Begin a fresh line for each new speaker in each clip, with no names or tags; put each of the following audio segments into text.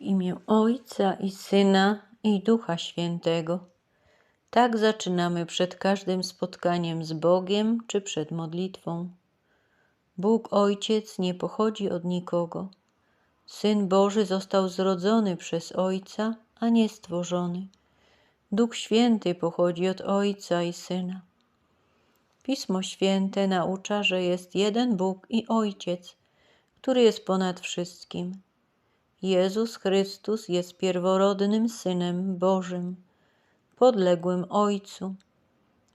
W imię Ojca i Syna i Ducha Świętego. Tak zaczynamy przed każdym spotkaniem z Bogiem czy przed modlitwą. Bóg Ojciec nie pochodzi od nikogo. Syn Boży został zrodzony przez Ojca, a nie stworzony. Duch Święty pochodzi od Ojca i Syna. Pismo Święte naucza, że jest jeden Bóg i Ojciec, który jest ponad wszystkim. Jezus Chrystus jest pierworodnym Synem Bożym, podległym Ojcu.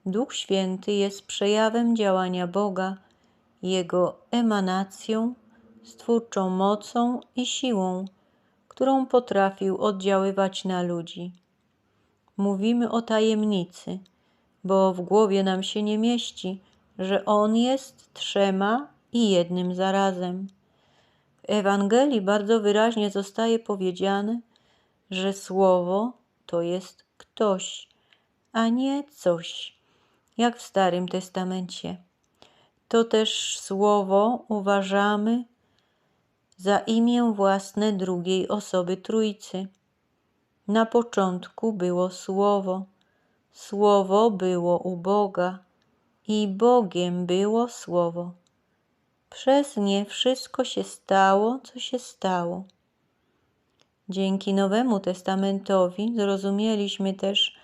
Duch Święty jest przejawem działania Boga, Jego emanacją, stwórczą mocą i siłą, którą potrafił oddziaływać na ludzi. Mówimy o tajemnicy, bo w głowie nam się nie mieści, że On jest trzema i jednym zarazem. Ewangelii bardzo wyraźnie zostaje powiedziane, że Słowo to jest ktoś, a nie coś, jak w Starym Testamencie. To też Słowo uważamy za imię własne drugiej osoby Trójcy. Na początku było Słowo. Słowo było u Boga i Bogiem było Słowo. Przez nie wszystko się stało, co się stało. Dzięki Nowemu Testamentowi zrozumieliśmy też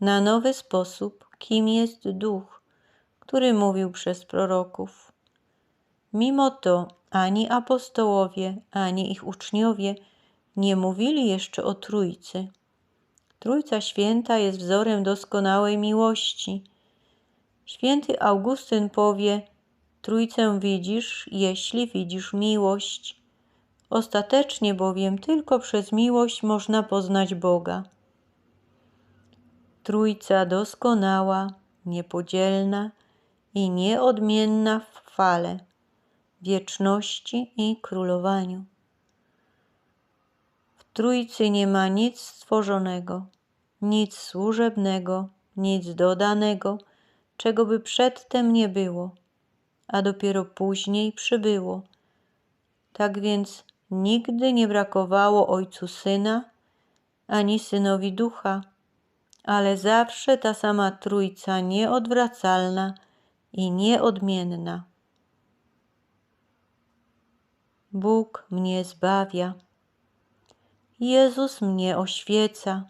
na nowy sposób, kim jest Duch, który mówił przez proroków. Mimo to ani apostołowie, ani ich uczniowie nie mówili jeszcze o Trójcy. Trójca Święta jest wzorem doskonałej miłości. Święty Augustyn powie, Trójcę widzisz, jeśli widzisz miłość. Ostatecznie bowiem tylko przez miłość można poznać Boga. Trójca doskonała, niepodzielna i nieodmienna w chwale, wieczności i królowaniu. W Trójcy nie ma nic stworzonego, nic służebnego, nic dodanego, czego by przedtem nie było a dopiero później przybyło. Tak więc nigdy nie brakowało Ojcu Syna, ani Synowi Ducha, ale zawsze ta sama Trójca nieodwracalna i nieodmienna. Bóg mnie zbawia. Jezus mnie oświeca.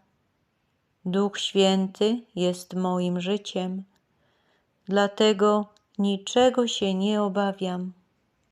Duch Święty jest moim życiem. Dlatego niczego się nie obawiam.